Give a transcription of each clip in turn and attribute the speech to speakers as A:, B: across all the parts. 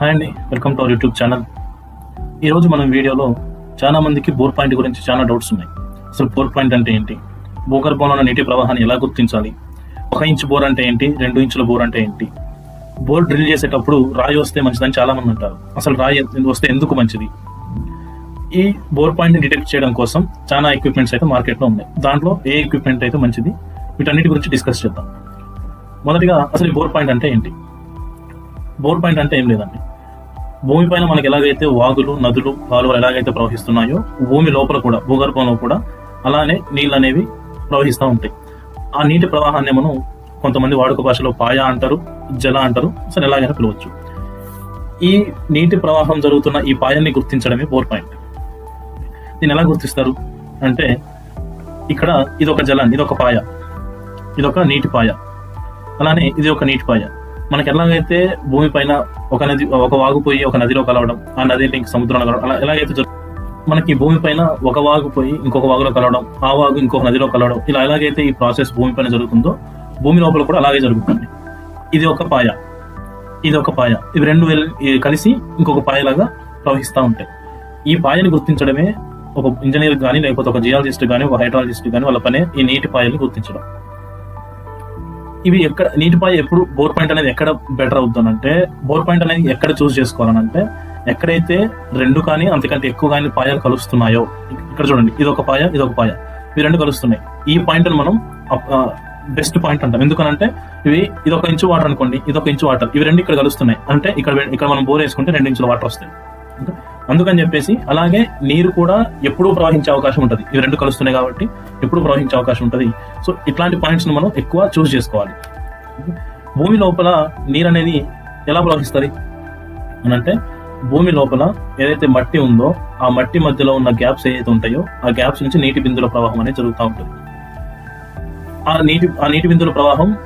A: Hi అండి welcome to our YouTube channel. ఈరోజు మనం వీడియోలో చాలా మందికి బోర్ పాయింట్ గురించి చాలా డౌట్స్ ఉన్నాయి. అసలు బోర్ పాయింట్ అంటే ఏంటి? భూగర్భంలో ఉన్న నీటి ప్రవాహాన్ని ఎలా గుర్తించాలి? ఒక ఇంచు బోర్ అంటే ఏంటి? రెండు ఇంచుల బోర్ అంటే ఏంటి? బోర్ డ్రిల్ చేసేటప్పుడు రాయి వస్తే మంచిదని చాలా మంది అంటారు. అసలు రాయి వస్తే ఎందుకు మంచిది? ఈ బోర్ పాయింట్ని డిటెక్ట్ చేయడం కోసం చాలా ఎక్విప్మెంట్స్ అయితే మార్కెట్లో ఉన్నాయి. దాంట్లో ఏ ఎక్విప్మెంట్ అయితే మంచిది? వీటన్నిటి గురించి డిస్కస్ చేద్దాం. మొదటిగా అసలు ఈ బోర్ పాయింట్ అంటే ఏంటి? బోర్ పాయింట్ అంటే ఏం లేదండి. భూమిపైన మనకి ఎలాగైతే వాగులు నదులు కాలువలు ఎలాగైతే ప్రవహిస్తున్నాయో భూమి లోపల కూడా భూగర్భంలో కూడా అలానే నీళ్ళు అనేవి ప్రవహిస్తూ ఉంటాయి. ఆ నీటి ప్రవాహాన్ని మనం కొంతమంది వాడుక భాషలో పాయ అంటారు జల అంటారు సరే ఎలాగైనా పిలవచ్చు. ఈ నీటి ప్రవాహం జరుగుతున్న ఈ పాయాన్ని గుర్తించడమే బోర్ పాయింట్ దీన్ని ఎలా గుర్తిస్తారు? అంటే ఇక్కడ ఇది ఒక జలం ఇది ఒక పాయ ఇది ఒక నీటి పాయ. అలానే ఇది ఒక నీటి పాయ. మనకి ఎలాగైతే భూమి పైన ఒక నది ఒక వాగు పోయి ఒక నదిలో కలవడం ఆ నది ఇంక సముద్రంలో కలవడం అలా ఎలాగైతే మనకి భూమి పైన ఒక వాగు పోయి ఇంకొక వాగులో కలవడం ఆ వాగు ఇంకొక నదిలో కలవడం ఇలా ఎలాగైతే ఈ ప్రాసెస్ భూమి పైన జరుగుతుందో భూమి లోపల కూడా అలాగే జరుగుతుంది. ఇది ఒక పాయ. ఇది ఒక పాయ. ఇవి రెండు కలిసి ఇంకొక పాయలాగా ప్రవహిస్తూ ఉంటాయి. ఈ పాయని గుర్తించడమే ఒక ఇంజనీర్ కానీ లేకపోతే ఒక జియాలజిస్ట్ కానీ ఒక హైడ్రాలజిస్ట్ కానీ వాళ్ళ పనే ఈ నీటి పాయల్ని గుర్తించడం. ఇవి ఎక్కడ నీటిపాయ ఎప్పుడు బోర్ పాయింట్ అనేది ఎక్కడ బెటర్ అవుతుందంటే బోర్ పాయింట్ అనేది ఎక్కడ చూస్ చేసుకోవాలనంటే ఎక్కడైతే రెండు కానీ అంతకంటే ఎక్కువ కానీ పాయాలు కలుస్తున్నాయో ఇక్కడ చూడండి ఇది ఒక పాయ ఇది ఒక పాయ ఇవి రెండు కలుస్తున్నాయి. ఈ పాయింట్ మనం బెస్ట్ పాయింట్ అంటాం. ఎందుకనంటే ఇవి ఇది ఒక ఇంచు వాటర్ అనుకోండి ఇది ఒక ఇంచు వాటర్ ఇవి రెండు ఇక్కడ కలుస్తున్నాయి. అంటే ఇక్కడ ఇక్కడ మనం బోర్ వేసుకుంటే రెండు ఇంచుల వాటర్ వస్తాయి. అందుకని చెప్పేసి అలాగే నీరు కూడా ఎప్పుడూ ప్రవహించే అవకాశం ఉంటుంది. ఇవి రెండు కలుస్తున్నాయి కాబట్టి ఎప్పుడు ప్రవహించే అవకాశం ఉంటుంది. సో ఇట్లాంటి పాయింట్స్ మనం ఎక్కువ చూస్ చేసుకోవాలి. భూమి లోపల నీరు అనేది ఎలా ప్రవహిస్తుంది? అని అంటే భూమి లోపల ఏదైతే మట్టి ఉందో ఆ మట్టి మధ్యలో ఉన్న గ్యాప్స్ ఏదైతే ఉంటాయో ఆ గ్యాప్స్ నుంచి నీటి బిందుల ప్రవాహం అనేది జరుగుతూ ఉంటుంది. ఆ నీటి ఆ నీటి బిందుల ప్రవాహం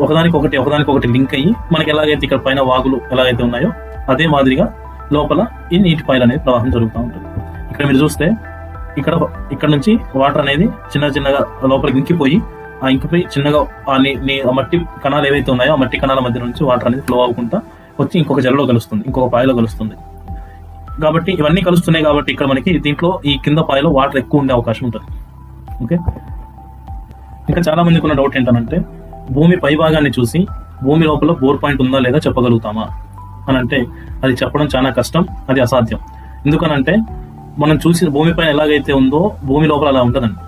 A: ఒకదానికొకటి ఒకదానికొకటి లింక్ అయ్యి మనకి ఎలాగైతే ఇక్కడ పైన వాగులు ఎలాగైతే ఉన్నాయో అదే మాదిరిగా లోపల ఈ నీటి పాయలు అనేది ప్రవాహం జరుగుతూ ఉంటుంది. ఇక్కడ మీరు చూస్తే ఇక్కడ ఇక్కడ నుంచి వాటర్ అనేది చిన్న చిన్నగా లోపలికి ఇంకిపోయి ఆ ఇంకిపోయి చిన్నగా ఆ నీ నీ- ఆ మట్టి కణాలు ఏవైతే ఉన్నాయో ఆ మట్టి కణాల మధ్య నుంచి వాటర్ అనేది ఫ్లో అవ్వకుండా వచ్చి ఇంకొక జలలో కలుస్తుంది ఇంకొక పాయలో కలుస్తుంది. కాబట్టి ఇవన్నీ కలుస్తున్నాయి కాబట్టి ఇక్కడ మనకి దీంట్లో ఈ కింద పాయలో వాటర్ ఎక్కువ ఉండే అవకాశం ఉంటుంది. ఓకే? ఇంకా చాలా మందికి ఉన్న డౌట్ ఏంటంటే భూమి పై భాగాన్ని చూసి భూమి లోపల బోర్ పాయింట్ ఉందా లేదా చెప్పగలుగుతామా? అని అంటే అది చెప్పడం చాలా కష్టం అది అసాధ్యం. ఎందుకనంటే మనం చూసిన భూమి పైన ఎలాగైతే ఉందో భూమి లోపల అలా ఉంటుందండి.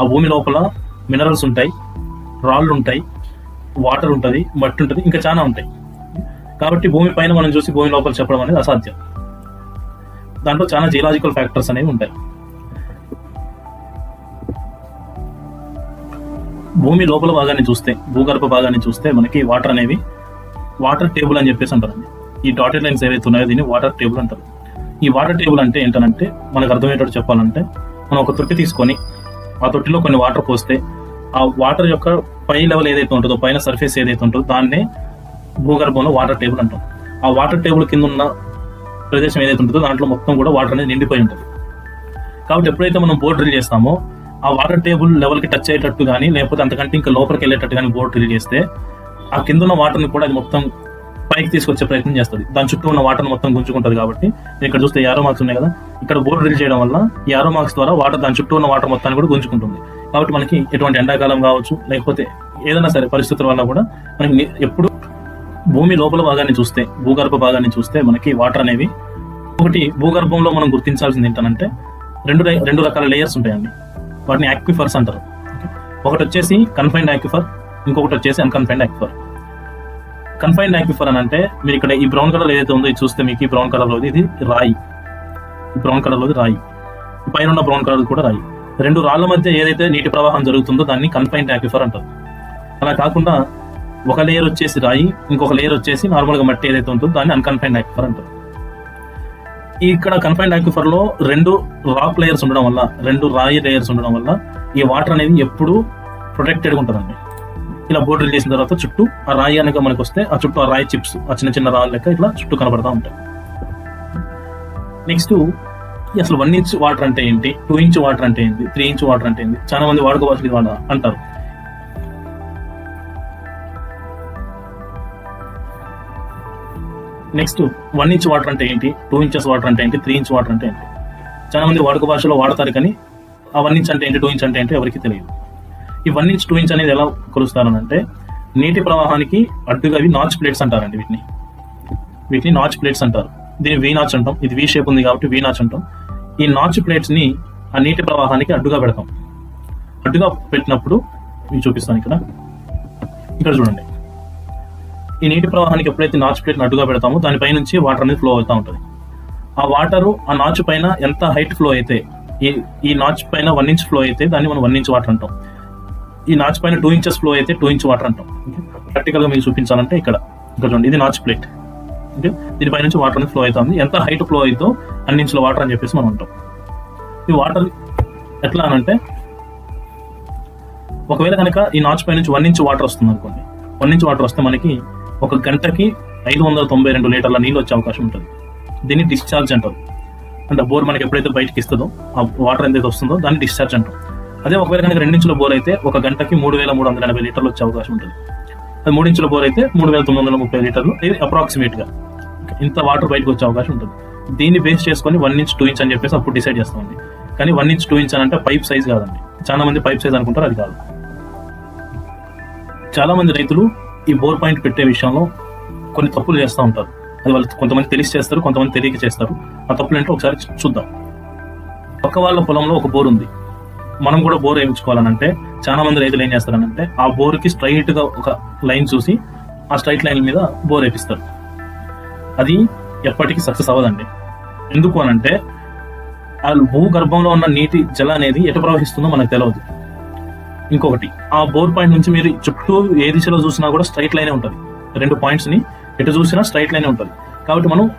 A: ఆ భూమి లోపల మినరల్స్ ఉంటాయి రాళ్ళు ఉంటాయి వాటర్ ఉంటుంది మట్టి ఉంటుంది ఇంకా చాలా ఉంటాయి. కాబట్టి భూమి పైన మనం చూసి భూమి లోపల చెప్పడం అనేది అసాధ్యం. దాంట్లో చాలా జియలాజికల్ ఫ్యాక్టర్స్ అనేవి ఉంటాయి. భూమి లోపల భాగాన్ని చూస్తే భూగర్భ భాగాన్ని చూస్తే మనకి వాటర్ అనేవి వాటర్ టేబుల్ అని చెప్పేసి అంటారండి. ఈ డాటెడ్ లైన్స్ ఏవైతే ఉన్నాయో దీన్ని వాటర్ టేబుల్ అంటారు. ఈ వాటర్ టేబుల్ అంటే ఏంటంటే మనకు అర్థమయ్యేటట్టు చెప్పాలంటే మనం ఒక తొట్టి తీసుకొని ఆ తొట్టిలో కొన్ని వాటర్ పోస్తే ఆ వాటర్ యొక్క పై లెవెల్ ఏదైతే ఉంటుందో పైన సర్ఫేస్ ఏదైతే ఉంటుందో దాన్నే భూగర్భంలో వాటర్ టేబుల్ అంటాం. ఆ వాటర్ టేబుల్ కింద ఉన్న ప్రదేశం ఏదైతే ఉంటుందో దాంట్లో మొత్తం కూడా వాటర్ అనేది నిండిపోయి ఉంటుంది. కాబట్టి ఎప్పుడైతే మనం బోర్ డ్రిల్ చేస్తామో ఆ వాటర్ టేబుల్ లెవెల్కి టచ్ అయ్యేటట్టు కానీ లేకపోతే అంతకంటే ఇంకా లోపలికి వెళ్ళేటట్టు కానీ బోర్ డ్రిల్ చేస్తే ఆ కింద ఉన్న వాటర్ని కూడా అది మొత్తం పైకి తీసుకొచ్చే ప్రయత్నం చేస్తుంది. దాని చుట్టూ ఉన్న వాటర్ మొత్తం గుంజుకుంటుంది కాబట్టి ఇక్కడ చూస్తే యారో మార్క్స్ ఉన్నాయి కదా ఇక్కడ బోర్ డ్రిల్ చేయడం వల్ల ఈ యారో మార్క్స్ ద్వారా వాటర్ దాని చుట్టూ ఉన్న వాటర్ మొత్తాన్ని కూడా గుంజుకుంటుంది. కాబట్టి మనకి ఎటువంటి ఎండాకాలం కావచ్చు లేకపోతే ఏదైనా సరే పరిస్థితుల వల్ల కూడా మనకి ఎప్పుడు భూమి లోపల భాగాన్ని చూస్తే భూగర్భ భాగాన్ని చూస్తే మనకి వాటర్ అనేవి ఒకటి భూగర్భంలో మనం గుర్తించాల్సింది ఏంటంటే రెండు రెండు రకాల లేయర్స్ ఉంటాయండి. వాటిని యాక్విఫర్స్ అంటారు. ఒకటి వచ్చేసి కన్ఫైన్డ్ యాక్విఫర్ ఇంకొకటి వచ్చేసి అన్కన్ఫైన్డ్ యాక్విఫర్ కన్ఫైన్డ్ యాక్విఫర్ అని అంటే మీరు ఇక్కడ ఈ బ్రౌన్ కలర్ ఏదైతే ఉందో ఇది చూస్తే మీకు ఈ బ్రౌన్ కలర్లో ఇది రాయి. ఈ బ్రౌన్ కలర్ లోది రాయి. ఈ పైన ఉన్న బ్రౌన్ కలర్ కూడా రాయి. రెండు రాళ్ళ మధ్య ఏదైతే నీటి ప్రవాహం జరుగుతుందో దాన్ని కన్ఫైన్డ్ యాక్విఫర్ అంటారు. అలా కాకుండా ఒక లేయర్ వచ్చేసి రాయి ఇంకొక లేయర్ వచ్చేసి నార్మల్గా మట్టి ఏదైతే ఉంటుందో దాన్ని అన్కన్ఫైన్డ్ యాక్విఫర్ అంటారు. ఇక్కడ కన్ఫైన్డ్ యాక్విఫర్లో రెండు రాక్ లేయర్స్ ఉండడం వల్ల రెండు రాయి లేయర్స్ ఉండడం వల్ల ఈ వాటర్ అనేది ఎప్పుడూ ప్రొటెక్టెడ్ ఉంటుందండి. ఇలా బోర్డు చేసిన తర్వాత చుట్టూ ఆ రాయి అనగా మనకు వస్తే ఆ చుట్టూ ఆ రాయి చిప్స్ ఆ చిన్న చిన్న రాళ్ళు లెక్క ఇట్లా చుట్టూ కనబడతా ఉంటాయి. నెక్స్ట్ అసలు వన్ ఇంచ్ వాటర్ అంటే ఏంటి? టూ ఇంచ్ వాటర్ అంటే ఏంటి త్రీ ఇంచ్ వాటర్ అంటే ఏంటి చాలా మంది వాడుకోవాల్సింది వాడ అంటారు. నెక్స్ట్ వన్ ఇంచ్ వాటర్ అంటే ఏంటి? టూ ఇంచెస్ వాటర్ అంటే ఏంటి? త్రీ ఇంచ్ వాటర్ అంటే ఏంటి? చాలా మంది వాడుక భాషలో వాడతారు కానీ ఆ వన్ ఇంచ్ అంటే ఏంటి? టూ ఇంచ్ అంటే ఏంటి? ఎవరికి తెలియదు. ఈ వన్ ఇంచ్ టూ ఇంచ్ అనేది ఎలా కొలుస్తారనంటే నీటి ప్రవాహానికి అడ్డుగా అవి నాచ్ ప్లేట్స్ అంటారండి వీటిని. వీటిని నాచ్ ప్లేట్స్ అంటారు. దీన్ని వీ నాచ్ అంటాం. ఇది వీ షేప్ ఉంది కాబట్టి వీ నాచ్ అంటాం. ఈ నాచ్ ప్లేట్స్ని ఆ నీటి ప్రవాహానికి అడ్డుగా పెడతాం. అడ్డుగా పెట్టినప్పుడు మీకు చూపిస్తాను ఇక్కడ. ఇక్కడ చూడండి. ఈ నీటి ప్రవాహానికి ఎప్పుడైతే నాచు ప్లేట్ని అడ్డుగా పెడతామో దానిపై నుంచి వాటర్ అనేది ఫ్లో అవుతూ ఉంటుంది. ఆ వాటర్ ఆ నాచు పైన ఎంత హైట్ ఫ్లో అయితే ఈ ఈ నాచు పైన వన్ ఇంచ్ ఫ్లో అయితే దాన్ని మనం వన్ ఇంచ్ వాటర్ అంటాం. ఈ నాచు పైన టూ ఇంచెస్ ఫ్లో అయితే టూ ఇంచ్ వాటర్ అంటాం. ప్రాక్టికల్గా మీకు చూపించాలంటే ఇక్కడ ఇక్కడ చూడండి ఇది నాచు ప్లేట్ ఓకే దీనిపై నుంచి వాటర్ అనేది ఫ్లో అవుతుంది. ఎంత హైట్ ఫ్లో అవుతుందో అన్ని ఇంచుల వాటర్ అని చెప్పేసి మనం అంటాం. ఈ వాటర్ ఎట్లా అనంటే ఒకవేళ కనుక ఈ నాచు పై నుంచి వన్ ఇంచ్ వాటర్ వస్తుంది అనుకోండి. వన్ ఇంచ్ వాటర్ వస్తే మనకి ఒక గంటకి ఐదు వందల తొంభై రెండు లీటర్ల నీళ్ళు వచ్చే అవకాశం ఉంటుంది. దీన్ని డిశ్చార్జ్ అంటారు. అంటే బోర్ మనకి ఎప్పుడైతే బయటకి ఇస్తుందో ఆ వాటర్ ఎంతైతే వస్తుందో దాన్ని డిశ్చార్జ్ అంటాం. అదే ఒకవేళ కనుక రెండించుల బోర్ అయితే ఒక గంటకి మూడు వేల మూడు వందల ఎనభై లీటర్లు వచ్చే అవకాశం ఉంటుంది. అది మూడించుల బోర్ అయితే మూడు వేల తొమ్మిది వందల ముప్పై లీటర్లు ఇది అప్రాక్సిమేట్గా. ఇంత వాటర్ బయటకు వచ్చే అవకాశం ఉంటుంది. దీన్ని బేస్ చేసుకొని వన్ ఇంచ్ టూ ఇంచ్ అని చెప్పేసి అప్పుడు డిసైడ్ చేస్తామండి. కానీ వన్ ఇంచ్ టూ ఇంచ్ అని అంటే పైప్ సైజ్ కాదండి. చాలా మంది పైప్ సైజ్ అనుకుంటారు అది కాదు. చాలా మంది రైతులు ఈ బోర్ పాయింట్ పెట్టే విషయంలో కొన్ని తప్పులు చేస్తూ ఉంటారు. అది వాళ్ళు కొంతమంది తెలిసి చేస్తారు కొంతమంది తెలియక చేస్తారు. ఆ తప్పులు ఏంటో ఒకసారి చూద్దాం. పక్క వాళ్ళ పొలంలో ఒక బోర్ ఉంది. మనం కూడా బోర్ వేయించుకోవాలనంటే చాలా మంది రైతులు ఏం చేస్తారనంటే ఆ బోర్కి స్ట్రైట్గా ఒక లైన్ చూసి ఆ స్ట్రైట్ లైన్ మీద బోర్ వేపిస్తారు. అది ఎప్పటికీ సక్సెస్ అవ్వదండి. ఎందుకు అనంటే ఆ భూగర్భంలో ఉన్న నీటి జల అనేది ఎటు ప్రవహిస్తుందో మనకు తెలియదు ఇంకొకటి ఆ బోర్ పాయింట్ నుంచి మీరు చుట్టూ ఏ దిశలో చూసినా కూడా స్ట్రైట్ లైనే ఉంటుంది. రెండు పాయింట్స్ని ఎటు చూసినా స్ట్రైట్ లైనే ఉంటుంది. కాబట్టి మనం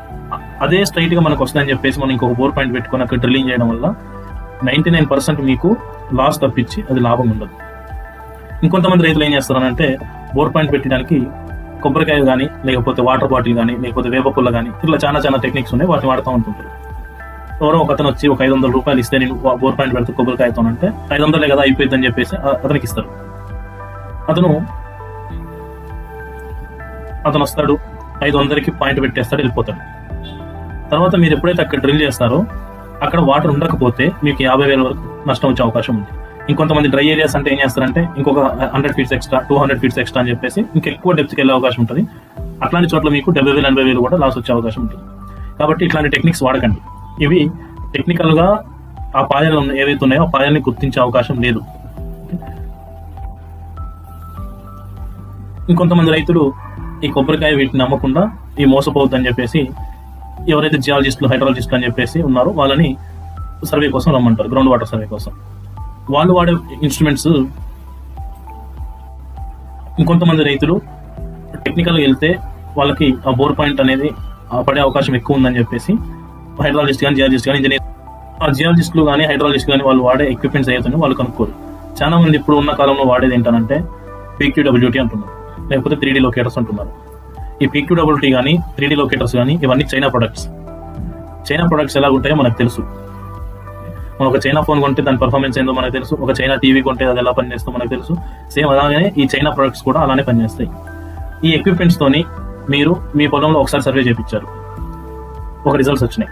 A: అదే స్ట్రైట్గా మనకు వస్తుందని చెప్పేసి మనం ఇంకొక బోర్ పాయింట్ పెట్టుకొని అక్కడ డ్రిల్లింగ్ చేయడం వల్ల నైన్టీ నైన్ పర్సెంట్ మీకు లాస్ తప్పించి అది లాభం ఉండదు. ఇంకొంతమంది రైతులు ఏం చేస్తారనంటే బోర్ పాయింట్ పెట్టడానికి కొబ్బరికాయ కానీ లేకపోతే వాటర్ బాటిల్ కానీ లేకపోతే వేప పుల్ల కానీ ఇట్లా చాలా చాలా టెక్నిక్స్ ఉన్నాయి వాటిని వాడుతూ ఉంటుంటారు. ఎవరో ఒక అతను వచ్చి ఒక ఐదు వందల రూపాయలు ఇస్తే నేను బోర్ పాయింట్ పెడితే కొబ్బరికాయతో అంటే ఐదు వందలే కదా అయిపోయిందని చెప్పేసి అతనికి ఇస్తారు. అతను అతను వస్తాడు ఐదు వందలకి పాయింట్ పెట్టేస్తాడు వెళ్ళిపోతాడు. తర్వాత మీరు ఎప్పుడైతే అక్కడ డ్రిల్ చేస్తారో అక్కడ వాటర్ ఉండకపోతే మీకు యాభై వేల వరకు నష్టం వచ్చే అవకాశం ఉంది. ఇంకొంతమంది డ్రై ఏరియాస్ అంటే ఏం చేస్తారంటే ఇంకొక hundred feets extra two hundred feets extra అని చెప్పేసి ఇంకా ఎక్కువ డెప్త్కి వెళ్ళే అవకాశం ఉంటుంది. అట్లాంటి చోట్ల మీకు డెబ్బై వేలు ఎనభై వేలు కూడా లాస్ వచ్చే అవకాశం ఉంటుంది. కాబట్టి ఇట్లాంటి టెక్నిక్స్ వాడకండి. ఇవి టెక్నికల్గా ఆ పాయలు ఏవైతే ఉన్నాయో ఆ పాయల్ని గుర్తించే అవకాశం లేదు. ఇంకొంతమంది రైతులు ఈ కొబ్బరికాయ వీటిని నమ్మకుండా ఈ మోసపోవద్దని చెప్పేసి ఎవరైతే జియాలజిస్టులు హైడ్రాలజిస్టులు అని చెప్పేసి ఉన్నారో వాళ్ళని సర్వే కోసం రమ్మంటారు గ్రౌండ్ వాటర్ సర్వే కోసం. వాళ్ళు వాడే ఇన్స్ట్రుమెంట్స్ ఇంకొంతమంది రైతులు టెక్నికల్గా వెళ్తే వాళ్ళకి ఆ బోర్ పాయింట్ అనేది పడే అవకాశం ఎక్కువ ఉందని చెప్పేసి హైడ్రాలజిస్ట్ కానీ జియాలజిస్ట్ కానీ ఇంజనీర్ ఆ జియాలజిస్టులు కానీ హైడ్రాలజిస్ట్ కానీ వాళ్ళు వాడే ఎక్విప్మెంట్స్ ఏదైతే వాళ్ళు కనుక్కోరు. చాలా మంది ఇప్పుడు ఉన్న కాలంలో వాడేది ఏంటంటే పీక్యూడబ్ల్యూటీ అంటున్నారు లేకపోతే త్రీ లొకేటర్స్ అంటున్నారు. ఈ పీక్యూడబ్ల్యూటీ కానీ త్రీ లొకేటర్స్ కానీ ఇవన్నీ చైనా ప్రొడక్ట్స్ చైనా ప్రొడక్ట్స్ ఎలా ఉంటాయో మనకు తెలుసు. మనం ఒక చైనా ఫోన్ కొంటే దాని పర్ఫార్మెన్స్ ఏందో మనకు తెలుసు. ఒక చైనా టీవీ కొంటే అది ఎలా పనిచేస్తుందో మనకు తెలుసు. సేమ్ అలాగే ఈ చైనా ప్రొడక్ట్స్ కూడా అలానే పనిచేస్తాయి. ఈ ఎక్విప్మెంట్స్ తోని మీరు మీ పొలంలో ఒకసారి సర్వే చేయించారు ఒక రిజల్ట్స్ వచ్చినాయి.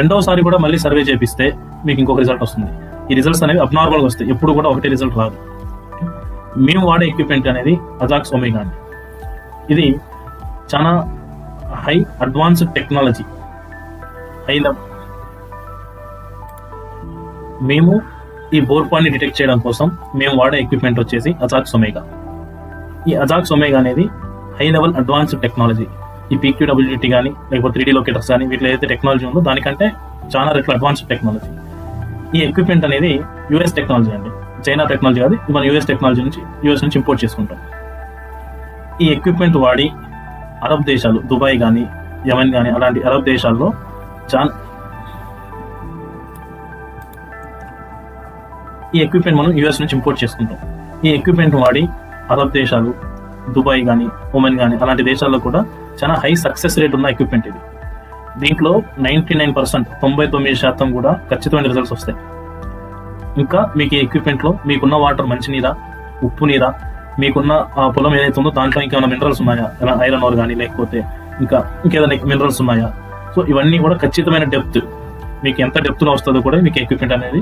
A: రెండవసారి కూడా మళ్ళీ సర్వే చేపిస్తే మీకు ఇంకొక రిజల్ట్ వస్తుంది. ఈ రిజల్ట్స్ అనేవి అబ్నార్మల్గా వస్తాయి. ఎప్పుడు కూడా ఒకటే రిజల్ట్ రాదు. మేము వాడే ఎక్విప్మెంట్ అనేది అజాక్స్ ఒమేగా ఇది చాలా high advanced technology. High level మేము ఈ బోర్ డిటెక్ట్ చేయడం కోసం మేము వాడే ఎక్విప్మెంట్ వచ్చేసి అజాక్ సొమేగా. ఈ అజాక్ సొమేగా అనేది హై లెవెల్ అడ్వాన్స్డ్ టెక్నాలజీ. ఈ పీక్యూడబ్ల్యూటీ కానీ లేకపోతే త్రీ లొకేటర్స్ కానీ వీటిలో ఏదైతే టెక్నాలజీ ఉందో దానికంటే చాలా రెట్లు అడ్వాన్స్డ్ టెక్నాలజీ. ఈ ఎక్విప్మెంట్ అనేది యుఎస్ టెక్నాలజీ అండి. చైనా టెక్నాలజీ కాదు మన యూఎస్ టెక్నాలజీ నుంచి యూఎస్ నుంచి ఇంపోర్ట్ చేసుకుంటాం. ఈ ఎక్విప్మెంట్ వాడి అరబ్ దేశాలు దుబాయ్ కానీ యమన్ కానీ అలాంటి అరబ్ దేశాల్లో చాలా ఈ ఎక్విప్మెంట్ మనం యూఎస్ నుంచి ఇంపోర్ట్ చేసుకుంటాం. ఈ ఎక్విప్మెంట్ వాడి అరబ్ దేశాలు దుబాయ్ కానీ ఒమెన్ కానీ అలాంటి దేశాల్లో కూడా చాలా హై సక్సెస్ రేట్ ఉన్న ఎక్విప్మెంట్ ఇది. దీంట్లో నైంటీ నైన్ పర్సెంట్ తొంభై తొమ్మిది శాతం కూడా ఖచ్చితమైన రిజల్ట్స్ వస్తాయి. ఇంకా మీకు ఈ ఎక్విప్మెంట్లో మీకున్న వాటర్ మంచినీరా ఉప్పు నీరా మీకున్న ఆ పొలం ఏదైతే ఉందో దాంట్లో ఇంకా మినరల్స్ ఉన్నాయా? ఎలా ఐరన్ ఓర్ కానీ లేకపోతే ఇంకా ఇంకేదైనా మినరల్స్ ఉన్నాయా? సో ఇవన్నీ కూడా ఖచ్చితమైన డెప్త్ మీకు ఎంత డెప్త్లో వస్తుందో కూడా మీకు ఎక్విప్మెంట్ అనేది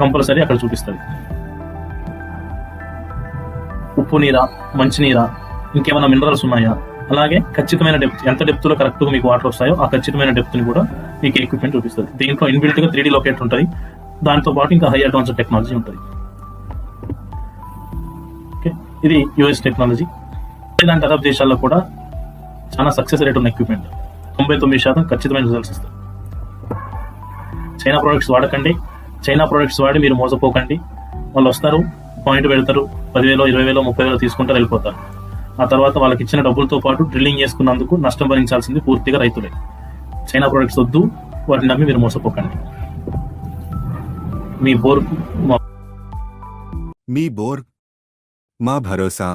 A: కంపల్సరీ అక్కడ చూపిస్తుంది. ఉప్పు నీరా మంచినీరా ఇంకేమైనా మినరల్స్ ఉన్నాయా? అలాగే ఖచ్చితమైన డెప్త్ ఎంత డెప్త్లో కరెక్ట్గా మీకు వాటర్ వస్తాయో ఆ ఖచ్చితమైన డెప్త్ని కూడా మీకు ఎక్విప్మెంట్ చూపిస్తుంది. దీంట్లో ఇన్బిల్ట్గా త్రీ డీ లొకేటర్ ఉంటుంది. దాంతో పాటు ఇంకా హై అడ్వాన్స్ టెక్నాలజీ ఉంటుంది. ఇది యుఎస్ టెక్నాలజీ. ఇలాంటి అరబ్ దేశాల్లో కూడా చాలా సక్సెస్ రేట్ ఉన్న ఎక్విప్మెంట్ తొంభై తొమ్మిది శాతం ఖచ్చితమైన రిజల్ట్స్ ఇస్తారు చైనా ప్రోడక్ట్స్ వాడకండి. చైనా ప్రోడక్ట్స్ వాడి మీరు మోసపోకండి. వాళ్ళు వస్తారు పాయింట్ పెడతారు పదివేలు ఇరవై వేలు ముప్పై వేలు తీసుకుంటారు వెళ్ళిపోతారు. ఆ తర్వాత వాళ్ళకి ఇచ్చిన డబ్బులతో పాటు డ్రిల్లింగ్ చేసుకున్నందుకు నష్టం భరించాల్సింది పూర్తిగా రైతులే. చైనా ప్రోడక్ట్స్ వద్దు వాటిని నమ్మి మీరు మోసపోకండి. మీ బోర్కు
B: మీ బోర్ మా భరోసా